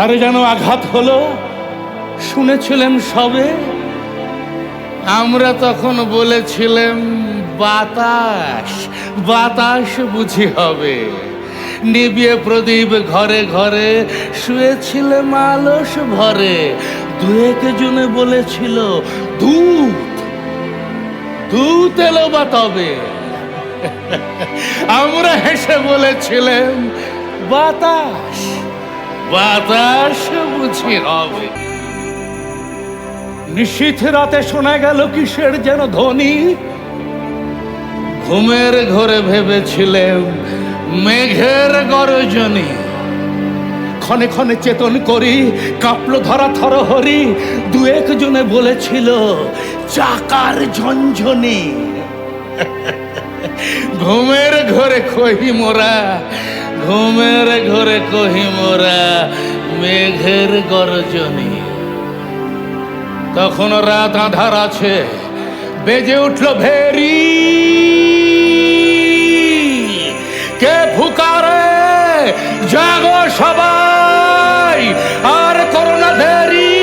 তার যেন আঘাত হলো, শুনেছিলেন সবে? আমরা তখন বলেছিলাম, বাতাস বাতাস বুঝি হবে। নিবিয়ে প্রদীপ ঘরে ঘরে শুয়েছিল মালস ভরে। দুয়েক জনে বলেছিল দুধ দুধ এলো বা তবে? আমরা হেসে বলেছিলাম, বাতাস বাতাস বুঝি হবে। নিশীথ রাতে শোনা গেল কিসের যেন ধ্বনি। ঘুমের ঘরে ভেবেছিলেন মেঘের গরজনী। ক্ষণে ক্ষণে চেতন করি, কাঁপলো ধরা থর হরি, দু একজনে বলেছিল, চাকার ঝঞ্ঝনি ঘুমের ঘরে খহি মোরা ঘুমের ঘরে কহি মোরা, মেঘের গরজনী। তখন রাত আধার আছে, বেজে উঠল ভেরি। কে ফুকারে? জাগো সবাই, আর করোনা দেরি।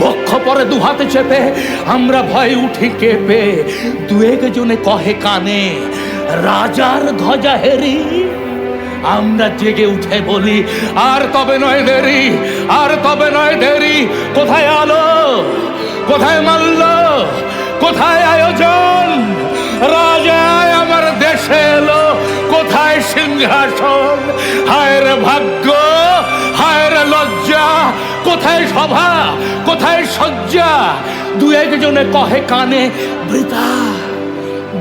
বক্ষ পরে দুহাতে চেপে, আমরা ভয় উঠি কেঁপে। দু একজনে কহে কানে, রাজার ধ্বজা হেরি। আমরা জেগে উঠে বলি, আর তবে নয় দেরি, আর তবে নয় দেরি, কোথায় আলো? কোথায় মাল্য? কোথায় আয়োজন? রাজায় আমার দেশে এলো, কোথায় সিংহাসন? হায় রে ভাগ্য হায় রে লজ্জা, কোথায় সভা, কোথায় শয্যা? দু একজনে কহে কানে, বৃথা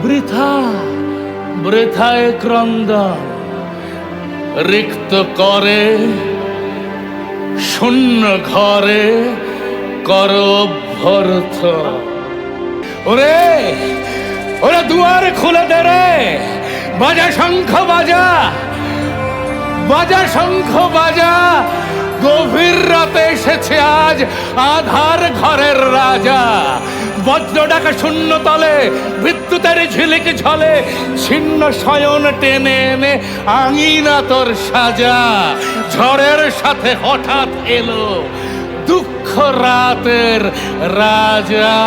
বৃথা বৃথায় ক্রন্দন রিক্ত করে, শূন্য ঘরে কর অভ্যর্থ। ওরে ওরে দুয়ার খুলে দে রে। বাজা শঙ্খ বাজা বাজা শঙ্খ বাজা। গভীর রাতে এসেছে আজ আধার ঘরের রাজা। বজ্র ডাকা শূন্য তলে, বিদ্যুতের ঝিলিক ঝলে, ছিন্ন শয়ন টেনে এনে আঙিনা তোর সাজা। ঝড়ের সাথে হঠাৎ এলো দুঃখ রাতের রাজা।